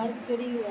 વાત કરી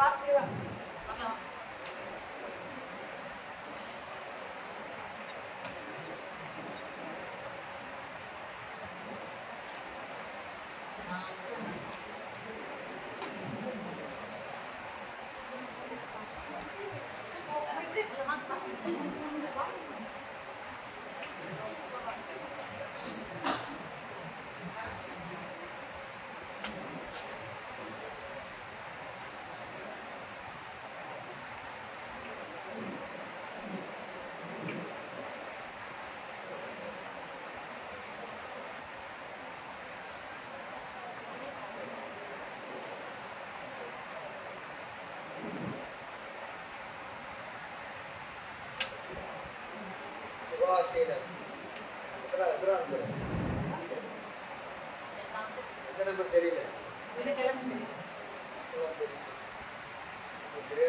รับเรื่อง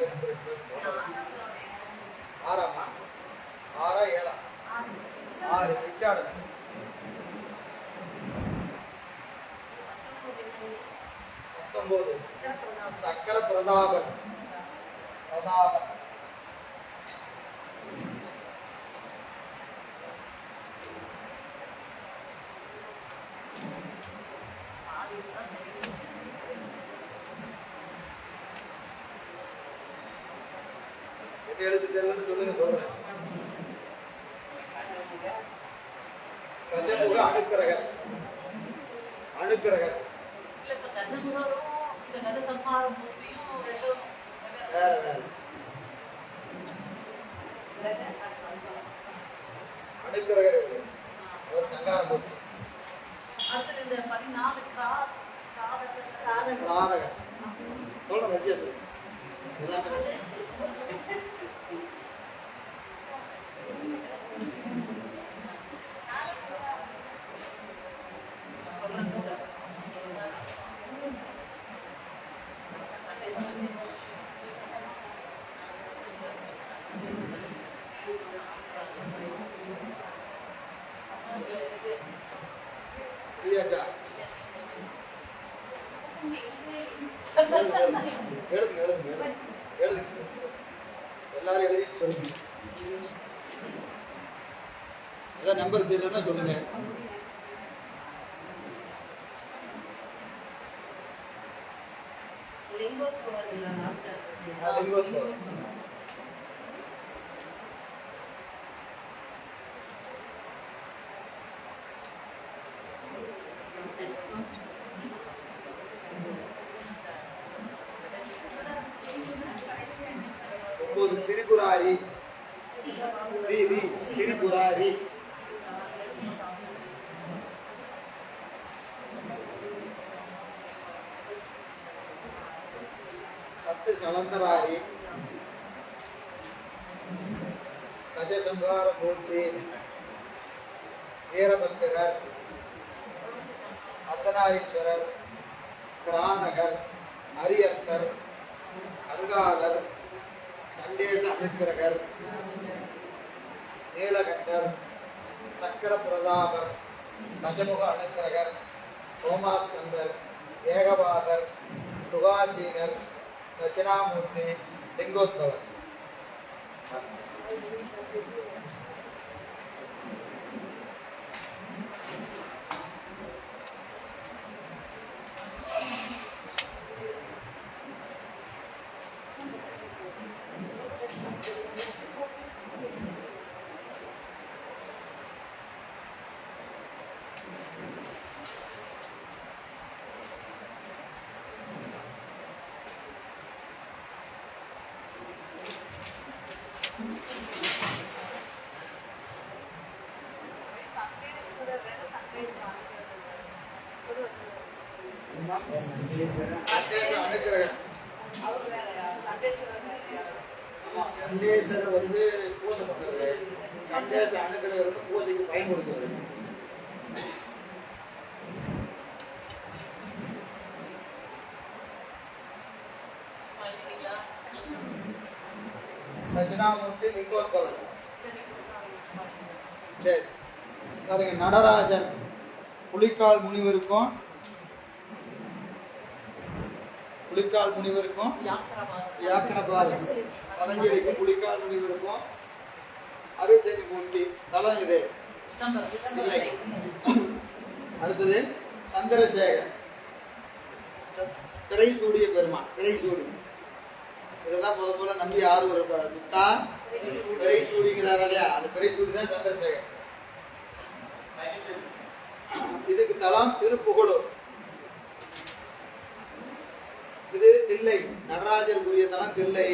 நம்பர் இருக்கு. ஆறாமா? ஆறா ஏழா? ஆறு பிச்சாடன பத்தொன்பது சக்கர பிரதாபன். பிரதாபன். எட்டு எழுத்து தெரியலன்னு சொல்லுங்க. சொல்றேன் கஜமுக அணுக்கரகர் அணுக்கரகர் வேற வேற. அணுக்கரகர் அவர் சங்காரமூர்த்தி பிராணகர் சொல்ல வரிசையா சொல்லு எல்லாமே சொல்லு. இல்லையாச்சா எழுதுங்க எழுதுங்க எழுதுங்க எழுதுங்க எழுதுங்க எல்லாரும் எழுதிட்டு சொல்லுங்க. ஏதாவது நம்பர் தெரியலன்னா சொல்லுங்க? லிங்கோத்பவம். ஒன்பது திரிபுராரி ரி ரி திரிபுராரி சலந்தராயி சலந்தராரி வீரபத்திரர் அர்த்தநாரீஸ்வரர் கிரானகர் அரியர்த்தர் அங்காளர் சண்டேச அனுக்கிரகர் நீலகண்டர் சக்கர பிரதாபர் கஜமுக அனுக்கிரகர் சோமாஸ்கந்தர் ஏகபாதர் சுகாசீனர் தட்சிணாமூர்த்தி லிங்கோத்பவர் சண்டேஸ்வரர் ஆமா, வந்து பூசை பண்ணுறது சண்டேச அனுக்கிரகர் வந்து பூசைக்கு பயன்படுத்துவது தட்சிணாமூர்த்தி லிங்கோத்பவர் சரி. பாருங்க நடராஜர் புலிக்கால் முனிவருக்கும் புலிக்கால் முனிவருக்கும் வியாக்கரபாதம். பதஞ்சலிக்கும் புலிக்கால் முனிவருக்கும் அருள்செய்தி மூர்த்தி. தலம் இது. இல்லை. அடுத்தது சந்திரசேகர். பிறை சூடிய பெருமான். பிறை சூடி. இதுதான் முத முதல்ல நம்பி ஆறு வருப்பாரு மித்தா பெரிய சூடிங்கிறார் இல்லையா? அந்த பெரிய சூடி தான் சந்திரசேகர். இதுக்கு தலம் திருப்புகழூர். இது தில்லை. நடராஜருக்குரிய தலம் தில்லை.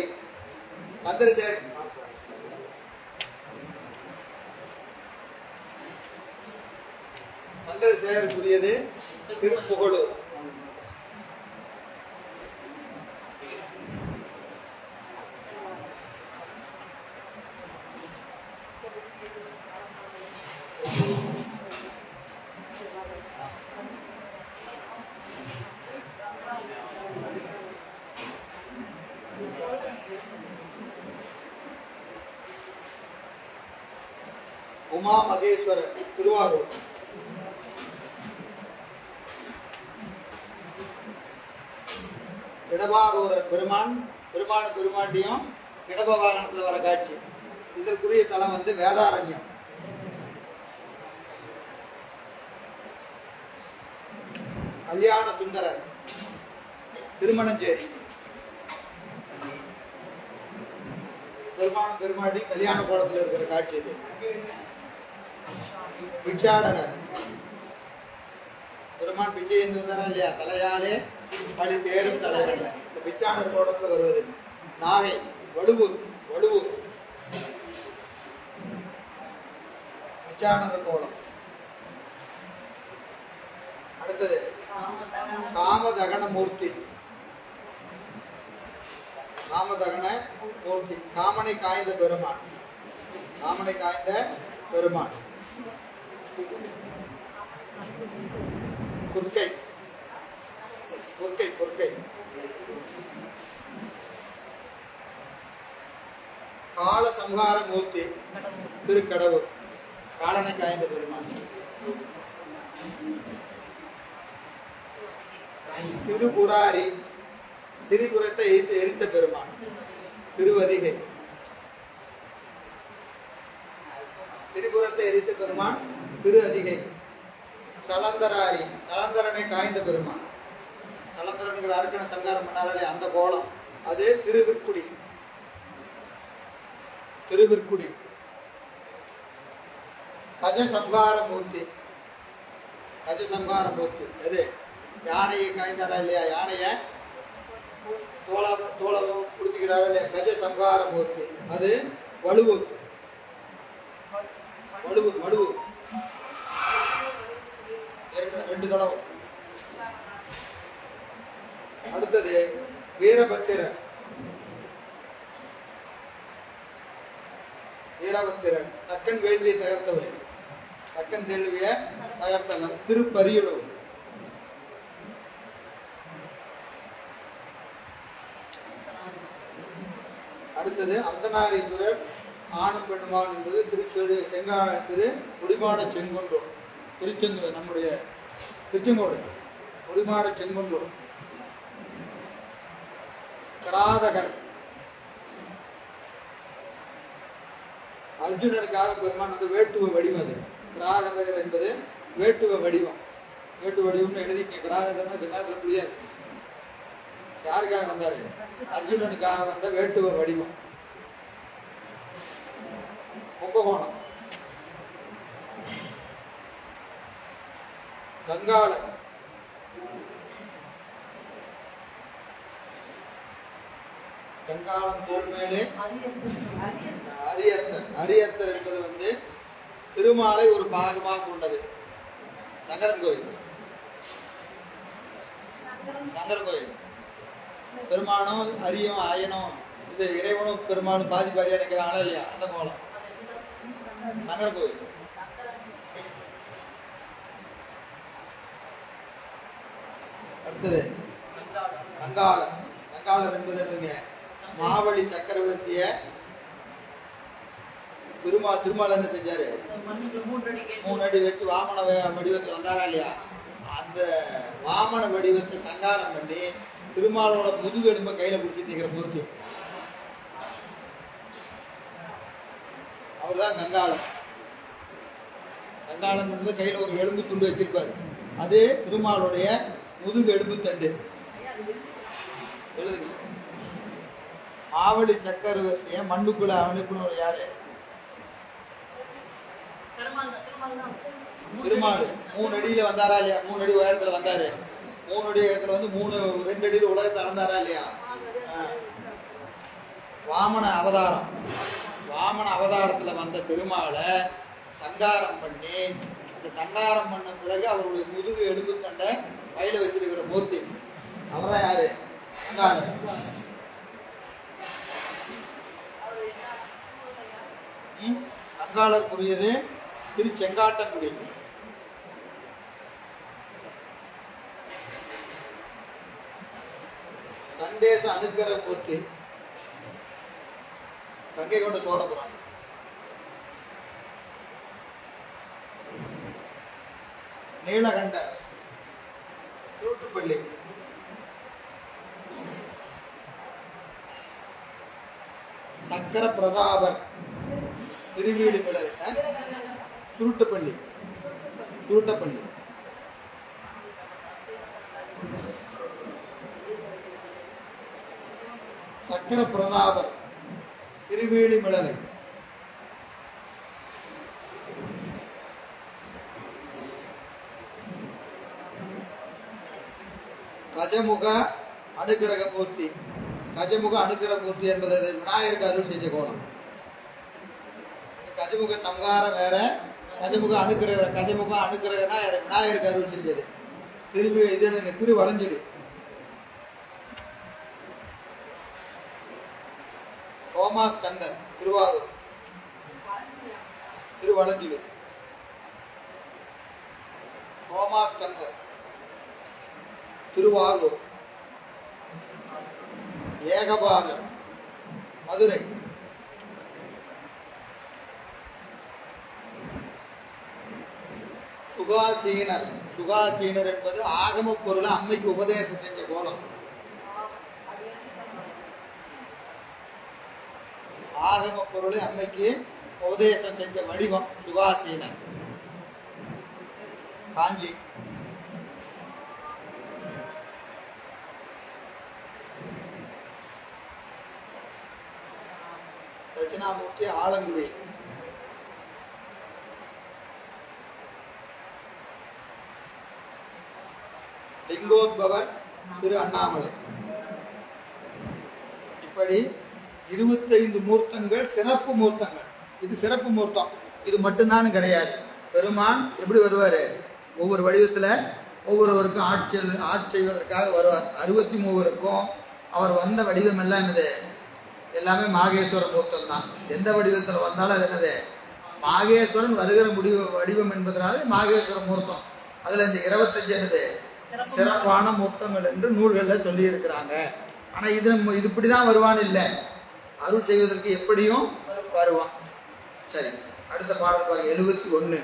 சந்திரசேகர். சந்திரசேகருக்குரியது திருப்புகழூர். உமா மகேஸ்வரர் திருவாரூர். இடபாரூரர் பெருமான் பெருமான பெருமாண்டியும் இடப வாகனத்தில் வர காட்சி. இதற்குரிய தலம் வந்து வேதாரண்யம். கல்யாண சுந்தரர் திருமணஞ்சேரி. பெருமான பெருமாடி கல்யாண கோலத்தில் இருக்கிற காட்சி இது. பிச்சாடனர் பெருமான் பிச்சை என்று இல்லையா தலையாலே பழி தேரும் தலைவன். இந்த பிச்சாடர் கோலத்தில் வருவது நாகை வலுவூர் வலுவூர் பிச்சாடர் கோடம். அடுத்தது காமதகன மூர்த்தி காமதகன மூர்த்தி காமனை காய்ந்த பெருமான். காமனை காய்ந்த பெருமான். குர்க்கை குர்க்கை குர்க்கை கால சம்ஹார மூர்த்தி திருக்கடவுர். காலனை காய்ந்த பெருமான். திருபுராரி திரிபுரத்தை எரித்த எரித்த பெருமான். திருவதிகை. திரிபுரத்தை எரித்த பெருமான். திரு அதிகை. சலந்தராரி. சலந்தரனை காய்ந்த பெருமான். சலந்தரன்கிற அருக்கனை சங்காரம் பண்ணாரே அந்த கோலம். அது திருவிற்குடி. திருவிற்குடி. கஜ சம்ஹார மூர்த்தி கஜ சம்ஹார மூர்த்தி எது? யானையை காய்ந்தாரா இல்லையா? யானையை தோள தோள கொடுத்துக்கிறாரா இல்லையா? கஜ சம்ஹார மூர்த்தி அது வலுவூர். வலுவூர் வலுவூர் ஏற்கனவே ரெண்டு தளம் அடுத்தது வீரபத்திரன் வீரபத்திரன் தக்கன் வேள்வியை தகர்த்தவர். தக்கன் வேள்வியை தகர்த்தவர் திருப்பரியலூர் அடுத்தது அர்த்தநாரீஸ்வரர் ஆணும் பெண்ணுமான் என்பது திருச்செடு செங்கால திரு குடிமான செங்குன்றோர் திருச்செந்தூர் நம்முடைய திருச்செங்கோடு. முடிமாட செங்குன்றோர் கிராதகர் அர்ஜுனருக்காக பெருமான் வந்து வேட்டுவ வடிவம் அது. கிராகதகர் என்பது வேட்டுவ வடிவம். வேட்டு வடிவம்னு எழுதிக்க கிராகதர்னா சில நேரத்தில் புரியாது. யாருக்காக வந்தாரு? அர்ஜுனனுக்காக வந்த வேட்டுவ வடிவம். கும்பகோணம். கங்காளன் கங்காளம் தோல் மேலே அரியர்த்தர் அரியர்த்தர் என்பது வந்து திருமாலை ஒரு பாகமாக கொண்டது. சங்கரன் கோயில். சங்கரன் கோயில். பெருமானும் அரியும் அயனும் இது இறைவனும் பெருமானும் பாதி பாதியா நிற்கிறாங்களா இல்லையா? அந்த கோலம். சங்கர கோயில். அடுத்தது கங்காளர் கங்காளர் என்பது என்னதுங்க? மாவழி சக்கரவர்த்திய திருமா திருமால் என்ன செஞ்சாரு? மூணு அடி வச்சு வாமன வடிவத்தில் வந்தாரா இல்லையா? அந்த வாமன வடிவத்தை சங்காரம் பண்ணி திருமாலோட முதுகெலும்பை கையில பிடிச்சிட்டு நிற்கிற மூர்த்தி. அவர்தான் கங்காளன். கங்காளன் வந்து கையில ஒரு எலும்பு துண்டு வச்சிருப்பாரு. அது திருமாலுடைய முதுகு எலும்பு தண்டு. எழுதுங்க. மாவழி சக்கரவர்த்திய மண்ணுக்குள்ள அனுப்பினவர் யாரு? பெருமாள் மூணு அடியில வந்தாரா இல்லையா? மூணு அடி உயரத்துல வந்தாரு. மூணு அடி உயரத்துல வந்து மூணு ரெண்டு அடியில உலகத்தை அளந்தாரா இல்லையா. வாமன அவதாரம். வாமன அவதாரத்துல வந்த திருமாலை சங்காரம் பண்ணி இந்த சங்காரம் பண்ண பிறகு அவருடைய முதுகு எலும்பு கண்ட கையில வச்சிருக்கிற மூர்த்தி. அவர்தான் யாரு? செங்காலருக்குரியது திரு செங்காட்டங்குடி சண்டேச அனுக்கிற மூர்த்தி கங்கை கொண்ட சோழபுரம். நீலகண்டர் சூட்டுப்பள்ளி. சக்கர பிரதாபர் திருவீடுமலை சுருட்டுப்பள்ளி சுருட்டப்பள்ளி சக்கர பிரதாபர் திருவேலிமலை கஜமுக அனுக்கிரக மூர்த்தி கஜமுக அனுக்கிரக மூர்த்தி என்பது அது விநாயகருக்கு அருள் செஞ்ச கோலம். இந்த கஜமுக சங்காரம் வேற கஜமுக அனுக்கிரக கஜமுக அனுக்கிரகனா விநாயகர் விநாயகருக்கு அருள் செஞ்சது. திரும்பி இது எனக்கு சோமா ஸ்கந்தன் திருவாரூர். திருவளஞ்சிடு சோமாஸ்கந்தர் திருவாரூர். ஏகபாதன் மதுரை. சுகாசீனர். சுகாசீனர் என்பது ஆகம பொருளை அம்மைக்கு உபதேசம் செஞ்ச கோலம். ஆகம பொருளை அம்மைக்கு உபதேசம் செஞ்ச வடிவம் சுகாசீனர். காஞ்சி. தட்சிணாமூர்த்தி ஆலங்குடி லிங்கோத்பவர் திரு அண்ணாமலை. இப்படி இருபத்தைந்து மூர்த்தங்கள் சிறப்பு மூர்த்தங்கள். இது சிறப்பு மூர்த்தம். இது மட்டும்தான் கிடையாது. பெருமான் எப்படி வருவார்? ஒவ்வொரு வடிவத்தில் ஒவ்வொருவருக்கும் ஆட்சி ஆட்சி செய்வதற்காக வருவார். அறுபத்தி மூவருக்கும் அவர் வந்த வடிவம் எல்லாம் என்னது? எல்லாமே மாகேஸ்வர மூர்த்தம் தான். எந்த வடிவத்தில் வந்தாலும் அது என்னது? மாகேஸ்வரன் வருகிற முடிவு வடிவம் என்பதனால மாகேஸ்வர மூர்த்தம். அதில் இந்த இருபத்தஞ்சு என்னது? சிறப்பான மூர்த்தங்கள் என்று நூல்களில் சொல்லியிருக்கிறாங்க. ஆனால் இது நம்ம இது இப்படி தான் வருவான்னு இல்லை. அருள் செய்வதற்கு எப்படியும் வருவான். சரி அடுத்த பாடல் பாருங்கள் எழுபத்தி ஒன்று